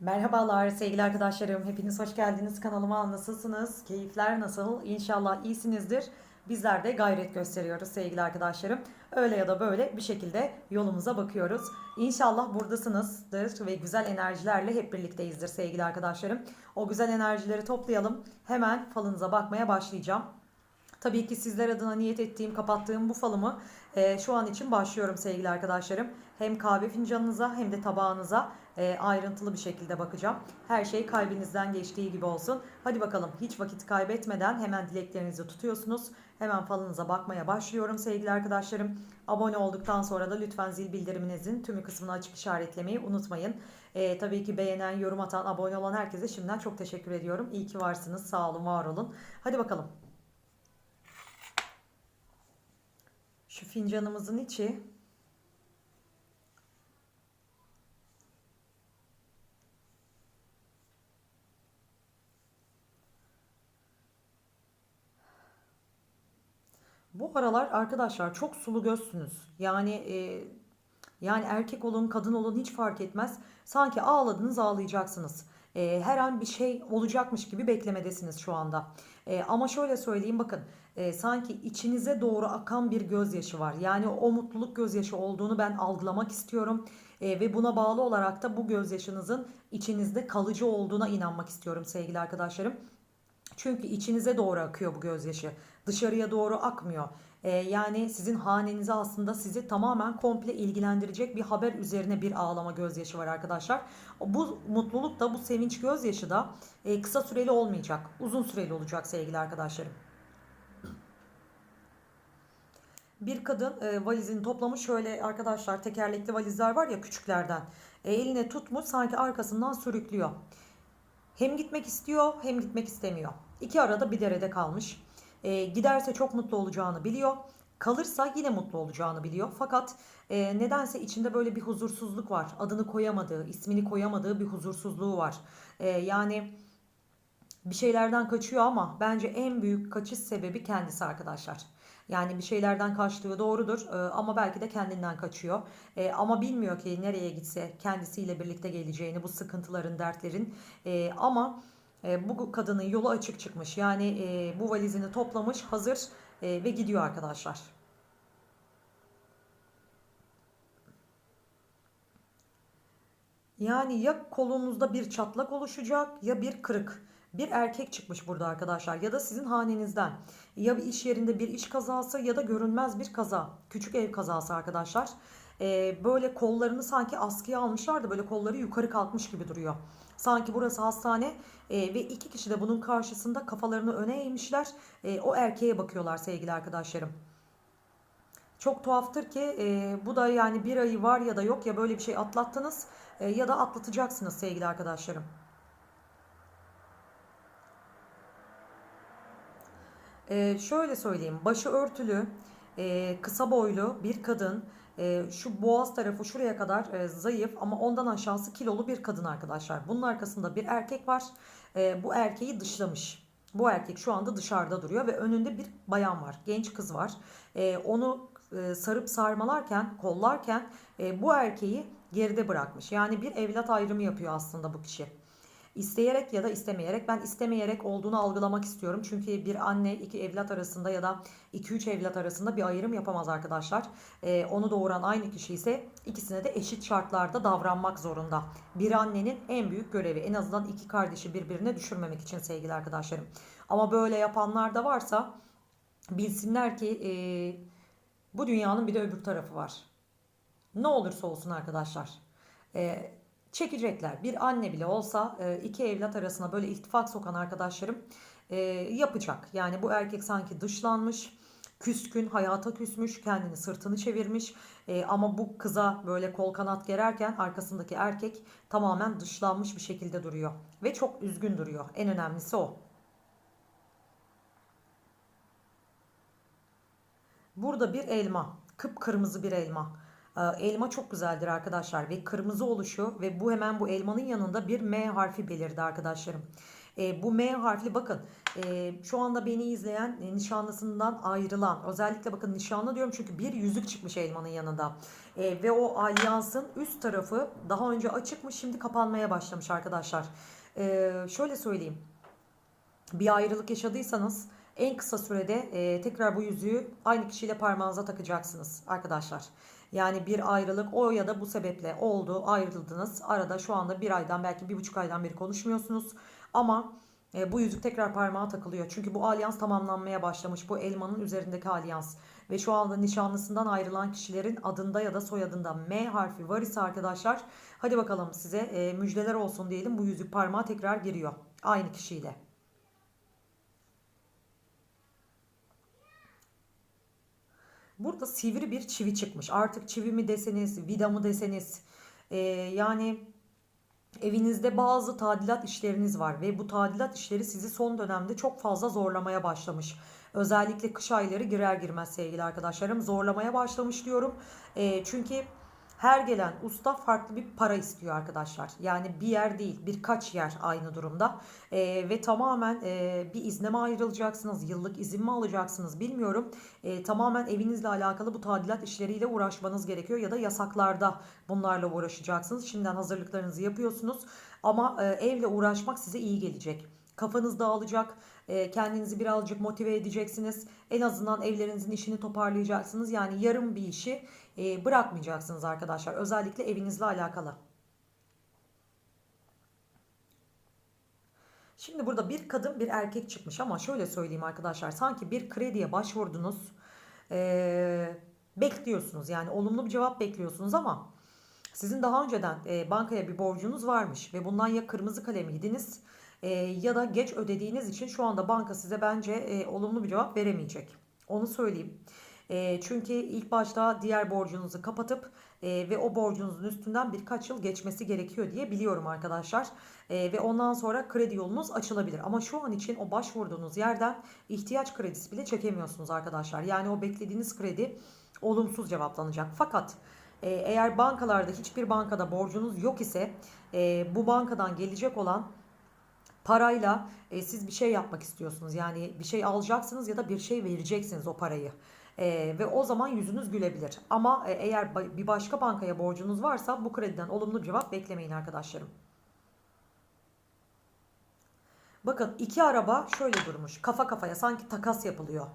Merhabalar sevgili arkadaşlarım. Hepiniz hoş geldiniz kanalıma. Nasılsınız? Keyifler nasıl? İnşallah iyisinizdir. Bizler de gayret gösteriyoruz sevgili arkadaşlarım. Öyle ya da böyle bir şekilde yolumuza bakıyoruz. İnşallah buradasınızdır ve güzel enerjilerle hep birlikteyizdir sevgili arkadaşlarım. O güzel enerjileri toplayalım. Hemen falınıza bakmaya başlayacağım. Tabii ki sizler adına niyet ettiğim, kapattığım bu falımı e, şu an için başlıyorum sevgili arkadaşlarım. Hem kahve fincanınıza hem de tabağınıza e, ayrıntılı bir şekilde bakacağım. Her şey kalbinizden geçtiği gibi olsun. Hadi bakalım hiç vakit kaybetmeden hemen dileklerinizi tutuyorsunuz. Hemen falınıza bakmaya başlıyorum sevgili arkadaşlarım. Abone olduktan sonra da lütfen zil bildiriminizin tümü kısmını açık işaretlemeyi unutmayın. E, tabii ki beğenen, yorum atan, abone olan herkese şimdiden çok teşekkür ediyorum. İyi ki varsınız. Sağ olun, var olun. Hadi bakalım. Şu fincanımızın içi Bu aralar arkadaşlar çok sulu gözsünüz. Yani e, yani erkek olun, kadın olun hiç fark etmez. Sanki ağladınız ağlayacaksınız. E, her an bir şey olacakmış gibi beklemedesiniz şu anda. E, ama şöyle söyleyeyim bakın. E, sanki içinize doğru akan bir gözyaşı var. Yani o mutluluk gözyaşı olduğunu ben algılamak istiyorum. E, ve buna bağlı olarak da bu gözyaşınızın içinizde kalıcı olduğuna inanmak istiyorum sevgili arkadaşlarım. Çünkü içinize doğru akıyor bu gözyaşı. Dışarıya doğru akmıyor. Ee, yani sizin hanenize aslında sizi tamamen komple ilgilendirecek bir haber üzerine bir ağlama gözyaşı var arkadaşlar. Bu mutluluk da bu sevinç gözyaşı da e, kısa süreli olmayacak. Uzun süreli olacak sevgili arkadaşlarım. Bir kadın e, valizini toplamış şöyle arkadaşlar tekerlekli valizler var ya küçüklerden. E, eline tutmuş sanki arkasından sürüklüyor. Hem gitmek istiyor hem gitmek istemiyor. İki arada bir derede kalmış. E, giderse çok mutlu olacağını biliyor. Kalırsa yine mutlu olacağını biliyor. Fakat e, nedense içinde böyle bir huzursuzluk var. Adını koyamadığı, ismini koyamadığı bir huzursuzluğu var. E, yani bir şeylerden kaçıyor ama bence en büyük kaçış sebebi kendisi arkadaşlar. Yani bir şeylerden kaçtığı doğrudur e, ama belki de kendinden kaçıyor. E, ama bilmiyor ki nereye gitse kendisiyle birlikte geleceğini bu sıkıntıların, dertlerin. E, ama bu kadının yolu açık çıkmış. Yani bu valizini toplamış, hazır ve gidiyor arkadaşlar. Yani ya kolunuzda bir çatlak oluşacak ya bir kırık. Bir erkek çıkmış burada arkadaşlar ya da sizin hanenizden. Ya bir iş yerinde bir iş kazası ya da görünmez bir kaza. Küçük ev kazası arkadaşlar. Ee, böyle kollarını sanki askıya almışlar da böyle kolları yukarı kalkmış gibi duruyor. Sanki burası hastane e, ve iki kişi de bunun karşısında kafalarını öne eğmişler. E, o erkeğe bakıyorlar sevgili arkadaşlarım. Çok tuhaftır ki e, bu da yani bir ayı var ya da yok ya böyle bir şey atlattınız e, ya da atlatacaksınız sevgili arkadaşlarım. E, şöyle söyleyeyim başı örtülü e, kısa boylu bir kadın e, şu boğaz tarafı şuraya kadar e, zayıf ama ondan aşağısı kilolu bir kadın arkadaşlar. Bunun arkasında bir erkek var e, bu erkeği dışlamış. Bu erkek şu anda dışarıda duruyor ve önünde bir bayan var genç kız var. E, onu e, sarıp sarmalarken, kollarken e, bu erkeği geride bırakmış. Yani bir evlat ayrımı yapıyor aslında bu kişi. İsteyerek ya da istemeyerek ben istemeyerek olduğunu algılamak istiyorum. Çünkü bir anne iki evlat arasında ya da iki üç evlat arasında bir ayrım yapamaz arkadaşlar. Ee, onu doğuran aynı kişi ise ikisine de eşit şartlarda davranmak zorunda. Bir annenin en büyük görevi en azından iki kardeşi birbirine düşürmemek için sevgili arkadaşlarım. Ama böyle yapanlar da varsa bilsinler ki e, bu dünyanın bir de öbür tarafı var. Ne olursa olsun arkadaşlar. E, çekecekler. Bir anne bile olsa e, iki evlat arasına böyle ittifak sokan arkadaşlarım e, yapacak. Yani bu erkek sanki dışlanmış, küskün, hayata küsmüş, kendini sırtını çevirmiş. E, ama bu kıza böyle kol kanat gererken arkasındaki erkek tamamen dışlanmış bir şekilde duruyor. Ve çok üzgün duruyor. En önemlisi o. Burada bir elma. Kıpkırmızı bir elma. Ee, Elma çok güzeldir arkadaşlar ve kırmızı oluşu ve bu hemen bu elmanın yanında bir M harfi belirdi arkadaşlarım. E, bu M harfli bakın e, şu anda beni izleyen e, nişanlısından ayrılan özellikle bakın nişanlı diyorum çünkü bir yüzük çıkmış elmanın yanında. E, ve o alyansın üst tarafı daha önce açıkmış şimdi kapanmaya başlamış arkadaşlar. E, şöyle söyleyeyim bir ayrılık yaşadıysanız en kısa sürede e, tekrar bu yüzüğü aynı kişiyle parmağınıza takacaksınız arkadaşlar. Yani bir ayrılık o ya da bu sebeple oldu ayrıldınız. Arada şu anda bir aydan belki bir buçuk aydan beri konuşmuyorsunuz. Ama e, bu yüzük tekrar parmağa takılıyor. Çünkü bu alyans tamamlanmaya başlamış. Bu elmanın üzerindeki alyans. Ve şu anda nişanlısından ayrılan kişilerin adında ya da soyadında M harfi var ise arkadaşlar. Hadi bakalım size e, müjdeler olsun diyelim. Bu yüzük parmağa tekrar giriyor. Aynı kişiyle. Burada sivri bir çivi çıkmış. Artık çivi mi deseniz, vida mı deseniz. e, yani evinizde bazı tadilat işleriniz var ve bu tadilat işleri sizi son dönemde çok fazla zorlamaya başlamış. Özellikle kış ayları girer girmez sevgili arkadaşlarım zorlamaya başlamış diyorum. E, çünkü her gelen usta farklı bir para istiyor arkadaşlar. Yani bir yer değil birkaç yer aynı durumda. Ee, ve tamamen e, bir izne mi ayrılacaksınız, yıllık izin mi alacaksınız bilmiyorum. Ee, tamamen evinizle alakalı bu tadilat işleriyle uğraşmanız gerekiyor. Ya da yasaklarda bunlarla uğraşacaksınız. Şimdiden hazırlıklarınızı yapıyorsunuz. Ama e, evle uğraşmak size iyi gelecek. Kafanız dağılacak, e, kendinizi birazcık motive edeceksiniz. En azından evlerinizin işini toparlayacaksınız. Yani yarım bir işi e, bırakmayacaksınız arkadaşlar. Özellikle evinizle alakalı. Şimdi burada bir kadın bir erkek çıkmış ama şöyle söyleyeyim arkadaşlar. Sanki bir krediye başvurdunuz. E, bekliyorsunuz yani olumlu bir cevap bekliyorsunuz ama sizin daha önceden e, bankaya bir borcunuz varmış ve bundan ya kırmızı kalem yediniz e, ya da geç ödediğiniz için şu anda banka size bence e, olumlu bir cevap veremeyecek. Onu söyleyeyim. E, çünkü ilk başta diğer borcunuzu kapatıp e, ve o borcunuzun üstünden birkaç yıl geçmesi gerekiyor diye biliyorum arkadaşlar. E, ve ondan sonra kredi yolunuz açılabilir. Ama şu an için o başvurduğunuz yerden ihtiyaç kredisi bile çekemiyorsunuz arkadaşlar. Yani o beklediğiniz kredi olumsuz cevaplanacak. Fakat e, eğer bankalarda hiçbir bankada borcunuz yok ise e, bu bankadan gelecek olan parayla e, siz bir şey yapmak istiyorsunuz. Yani bir şey alacaksınız ya da bir şey vereceksiniz o parayı. E, ve o zaman yüzünüz gülebilir. Ama e, eğer bir başka bankaya borcunuz varsa bu krediden olumlu cevap beklemeyin arkadaşlarım. Bakın iki araba şöyle durmuş. Kafa kafaya sanki takas yapılıyor.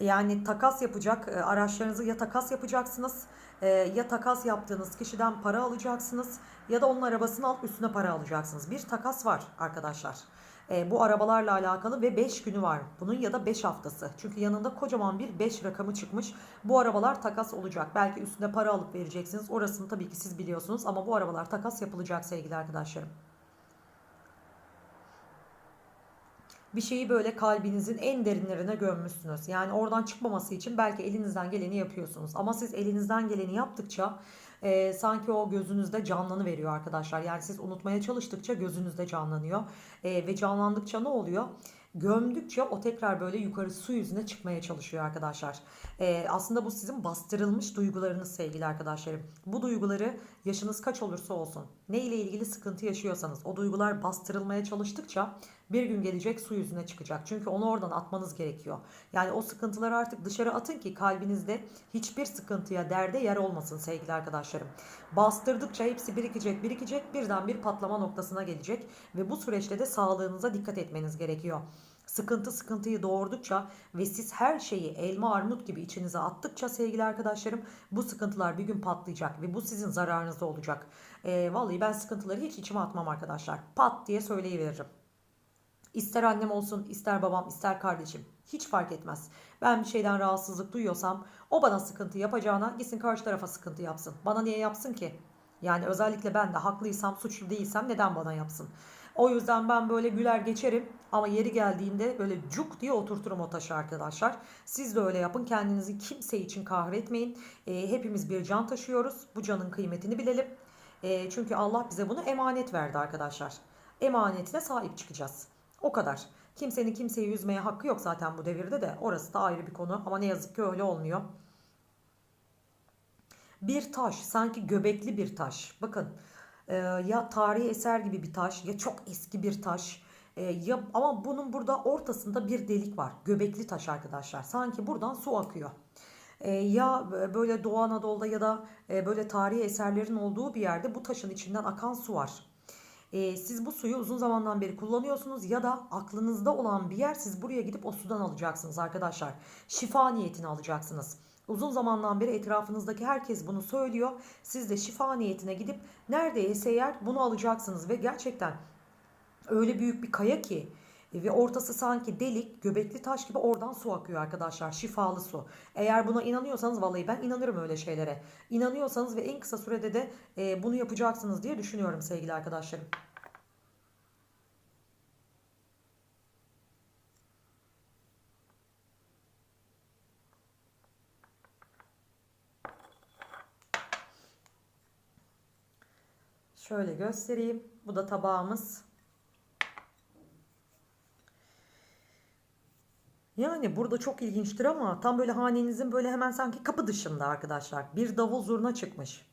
Yani takas yapacak e, araçlarınızı ya takas yapacaksınız e, ya takas yaptığınız kişiden para alacaksınız ya da onun arabasını alıp üstüne para alacaksınız. Bir takas var arkadaşlar. E, bu arabalarla alakalı ve 5 günü var. Bunun ya da 5 haftası. Çünkü yanında kocaman bir 5 rakamı çıkmış. Bu arabalar takas olacak. Belki üstüne para alıp vereceksiniz. Orasını tabii ki siz biliyorsunuz ama bu arabalar takas yapılacak sevgili arkadaşlarım. Bir şeyi böyle kalbinizin en derinlerine gömmüşsünüz. Yani oradan çıkmaması için belki elinizden geleni yapıyorsunuz. Ama siz elinizden geleni yaptıkça e, sanki o gözünüzde canlanı veriyor arkadaşlar. Yani siz unutmaya çalıştıkça gözünüzde canlanıyor. E, ve canlandıkça ne oluyor? gömdükçe o tekrar böyle yukarı su yüzüne çıkmaya çalışıyor arkadaşlar. Ee, aslında bu sizin bastırılmış duygularınız sevgili arkadaşlarım. Bu duyguları yaşınız kaç olursa olsun ne ile ilgili sıkıntı yaşıyorsanız o duygular bastırılmaya çalıştıkça bir gün gelecek su yüzüne çıkacak. Çünkü onu oradan atmanız gerekiyor. Yani o sıkıntıları artık dışarı atın ki kalbinizde hiçbir sıkıntıya, derde yer olmasın sevgili arkadaşlarım. Bastırdıkça hepsi birikecek, birikecek, birden bir patlama noktasına gelecek ve bu süreçte de sağlığınıza dikkat etmeniz gerekiyor. Sıkıntı sıkıntıyı doğurdukça ve siz her şeyi elma armut gibi içinize attıkça sevgili arkadaşlarım bu sıkıntılar bir gün patlayacak ve bu sizin zararınızda olacak. E, vallahi ben sıkıntıları hiç içime atmam arkadaşlar. Pat diye söyleyiveririm. İster annem olsun, ister babam, ister kardeşim. Hiç fark etmez. Ben bir şeyden rahatsızlık duyuyorsam o bana sıkıntı yapacağına gitsin karşı tarafa sıkıntı yapsın. Bana niye yapsın ki? Yani özellikle ben de haklıysam, suçlu değilsem neden bana yapsın? O yüzden ben böyle güler geçerim ama yeri geldiğinde böyle cuk diye oturturum o taşı arkadaşlar. Siz de öyle yapın. Kendinizi kimse için kahretmeyin. E, hepimiz bir can taşıyoruz. Bu canın kıymetini bilelim. E, çünkü Allah bize bunu emanet verdi arkadaşlar. Emanetine sahip çıkacağız. O kadar. Kimsenin kimseyi yüzmeye hakkı yok zaten bu devirde de. Orası da ayrı bir konu ama ne yazık ki öyle olmuyor. Bir taş sanki göbekli bir taş. Bakın e, ya tarihi eser gibi bir taş ya çok eski bir taş. E, ya, ama bunun burada ortasında bir delik var. Göbekli taş arkadaşlar. Sanki buradan su akıyor. E, ya böyle Doğu Anadolu'da ya da e, böyle tarihi eserlerin olduğu bir yerde bu taşın içinden akan su var. E, siz bu suyu uzun zamandan beri kullanıyorsunuz ya da aklınızda olan bir yer siz buraya gidip o sudan alacaksınız arkadaşlar. Şifa niyetini alacaksınız. Uzun zamandan beri etrafınızdaki herkes bunu söylüyor. Siz de şifa niyetine gidip neredeyse yer bunu alacaksınız ve gerçekten öyle büyük bir kaya ki ve ortası sanki delik, göbekli taş gibi oradan su akıyor arkadaşlar. Şifalı su. Eğer buna inanıyorsanız vallahi ben inanırım öyle şeylere. İnanıyorsanız ve en kısa sürede de e, bunu yapacaksınız diye düşünüyorum sevgili arkadaşlarım. Şöyle göstereyim. Bu da tabağımız. Yani burada çok ilginçtir ama tam böyle hanenizin böyle hemen sanki kapı dışında arkadaşlar. Bir davul zurna çıkmış.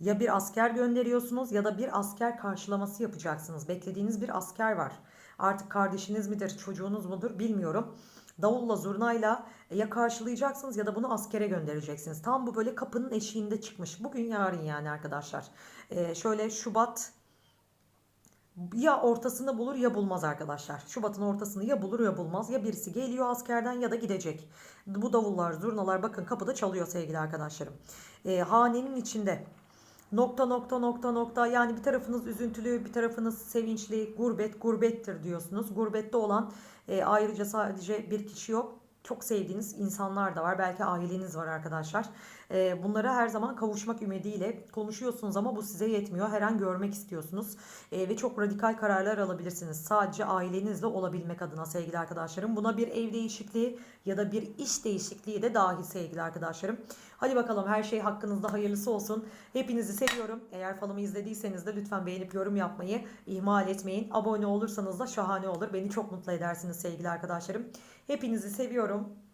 Ya bir asker gönderiyorsunuz ya da bir asker karşılaması yapacaksınız. Beklediğiniz bir asker var. Artık kardeşiniz midir, çocuğunuz mudur bilmiyorum. Davulla zurnayla ya karşılayacaksınız ya da bunu askere göndereceksiniz. Tam bu böyle kapının eşiğinde çıkmış. Bugün yarın yani arkadaşlar. Ee, şöyle Şubat ya ortasını bulur ya bulmaz arkadaşlar. Şubat'ın ortasını ya bulur ya bulmaz. Ya birisi geliyor askerden ya da gidecek. Bu davullar, zurnalar bakın kapıda çalıyor sevgili arkadaşlarım. Ee, hanenin içinde nokta nokta nokta nokta yani bir tarafınız üzüntülü bir tarafınız sevinçli gurbet gurbettir diyorsunuz. Gurbette olan e, ayrıca sadece bir kişi yok çok sevdiğiniz insanlar da var. Belki aileniz var arkadaşlar. E, bunlara her zaman kavuşmak ümidiyle konuşuyorsunuz ama bu size yetmiyor. Her an görmek istiyorsunuz. E, ve çok radikal kararlar alabilirsiniz. Sadece ailenizle olabilmek adına sevgili arkadaşlarım. Buna bir ev değişikliği ya da bir iş değişikliği de dahil sevgili arkadaşlarım. Hadi bakalım her şey hakkınızda hayırlısı olsun. Hepinizi seviyorum. Eğer falımı izlediyseniz de lütfen beğenip yorum yapmayı ihmal etmeyin. Abone olursanız da şahane olur. Beni çok mutlu edersiniz sevgili arkadaşlarım. Hepinizi seviyorum.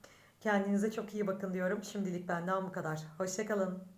Kendinize çok iyi bakın diyorum. Şimdilik benden bu kadar. Hoşçakalın.